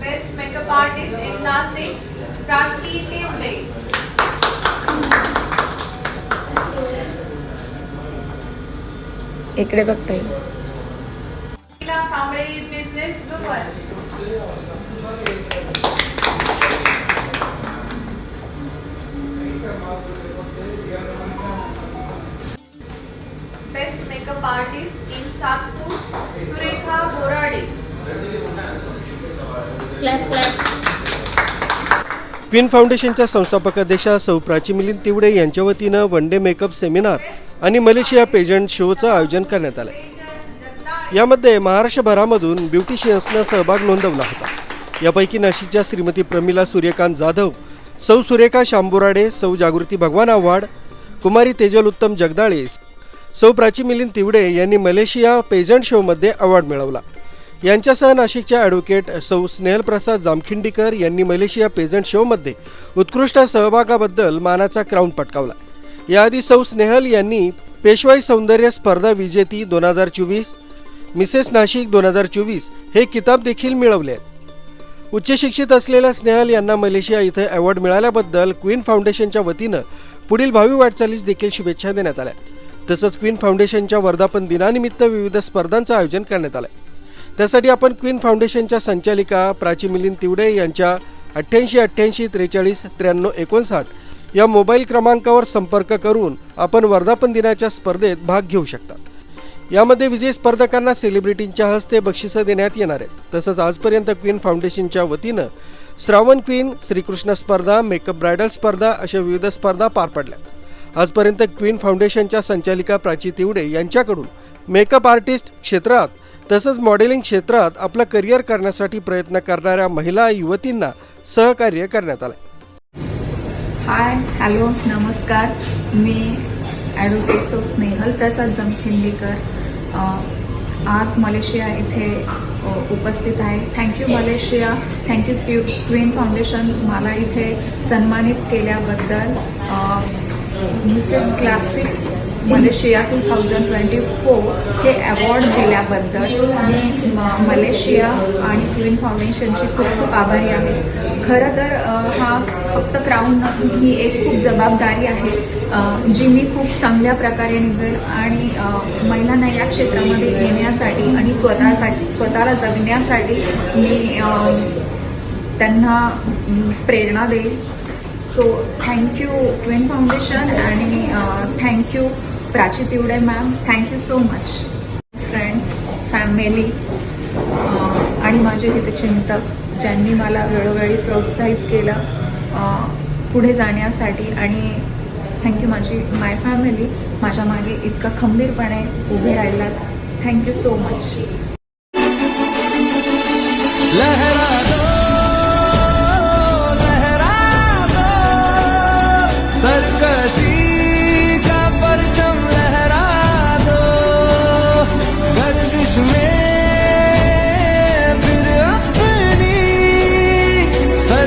Best makeup artist in Nashik Prachi Tiwade इकडे बघताय Kamble business guar best makeup artist in Satpur Surekha Borade Surekha Borade. Queen फाउंडेशनच्या संस्थापक अध्यक्षा सौ प्राची मिलिंद तिवडे यांच्या वतीनं वन डे मेकअप सेमिनार आणि मलेशिया पेजंट शोचं आयोजन करण्यात आलं. यामध्ये महाराष्ट्रभरामधून ब्युटिशियन्सनं सहभाग नोंदवला होता. यापैकी नाशिकच्या श्रीमती प्रमिला सूर्यकांत जाधव सौ सुरेखा शांबुराडे सौ जागृती भगवान आव्हाड कुमारी तेजल उत्तम जगदाळे सौ प्राची मिलिंद तिवडे यांनी मलेशिया पेजंट शोमध्ये अवॉर्ड मिळवला. यांच्यासह नाशिकच्या ॲडव्होकेट सौ स्नेहलप्रसाद जामखिंडीकर यांनी मलेशिया पेझंट शोमध्ये उत्कृष्ट सहभागाबद्दल मानाचा क्राऊन पटकावला. याआधी सौ स्नेहल यांनी पेशवाई सौंदर्य स्पर्धा विजेती दोन हजार चोवीस मिसेस नाशिक दोन हजार चोवीस हे किताब देखील मिळवले आहेत. उच्च शिक्षित असलेल्या स्नेहल यांना मलेशिया इथं अवॉर्ड मिळाल्याबद्दल क्वीन फाउंडेशनच्या वतीनं पुढील भावी वाटचालीस देखील शुभेच्छा देण्यात आल्या तसंच क्वीन फाउंडेशनच्या वर्धापन दिनानिमित्त विविध स्पर्धांचं आयोजन करण्यात आलं त्यासाठी आपण क्वीन फाउंडेशनच्या संचालिका प्राची मिलिंद तिवडे यांच्या अठ्ठ्याऐंशी अठ्ठ्याऐंशी त्रेचाळीस त्र्याण्णव एकोणसाठ या मोबाईल क्रमांकावर संपर्क करून आपण वर्धापन दिनाच्या स्पर्धेत भाग घेऊ शकता यामध्ये विजयी स्पर्धकांना सेलिब्रिटींच्या हस्ते बक्षिसं देण्यात येणार आहेत. तसंच आजपर्यंत क्वीन फाउंडेशनच्या वतीनं श्रावण क्वीन श्रीकृष्ण स्पर्धा मेकअप ब्रायडल स्पर्धा अशा विविध स्पर्धा पार पडल्या. आजपर्यंत क्वीन फाउंडेशनच्या संचालिका प्राची तिवडे यांच्याकडून मेकअप आर्टिस्ट क्षेत्रात तसंच मॉडेलिंग क्षेत्रात आपलं करिअर करण्यासाठी प्रयत्न करणाऱ्या महिला युवतींना सहकार्य करण्यात आलं हाय हॅलो नमस्कार. मी ॲडव्होकेट सो स्नेहल प्रसाद जमखिंडीकर. आज मलेशिया इथे उपस्थित आहे. Thank you Malaysia. Thank you Q queen foundation मला इथे सन्मानित केल्याबद्दल Mrs classic Malaysia two thousand twenty four हे अवॉर्ड दिल्याबद्दल मी म- मलेशिया आणि क्वीन फाउंडेशनची खूप खूप आभारी आहे खरं तर हा फक्त क्राऊन नसून ही एक खूप जबाबदारी आहे. जी मी खूप चांगल्या प्रकारे निघेल आणि महिलांना या क्षेत्रामध्ये येण्यासाठी आणि स्वतःसाठी स्वतःला जगण्यासाठी मी त्यांना प्रेरणा देईल. So thank you queen foundation आणि thank you Prachi Pivade ma'am thank you so much friends family आणि माझे हितचिंतक ज्यांनी मला वेळोवेळी प्रोत्साहित केलं uh, पुढे जाण्यासाठी. आणि थँक्यू माझी माय फॅमिली माझ्या मागे इतका खंबीरपणे उभे राहिलात. थँक्यू सो मच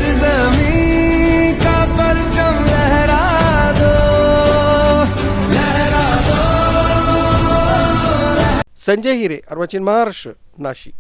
सरजमी का परचम लहरा दो लहरा दो संजय हिरे अर्वाचीन महाराष्ट्र नाशिक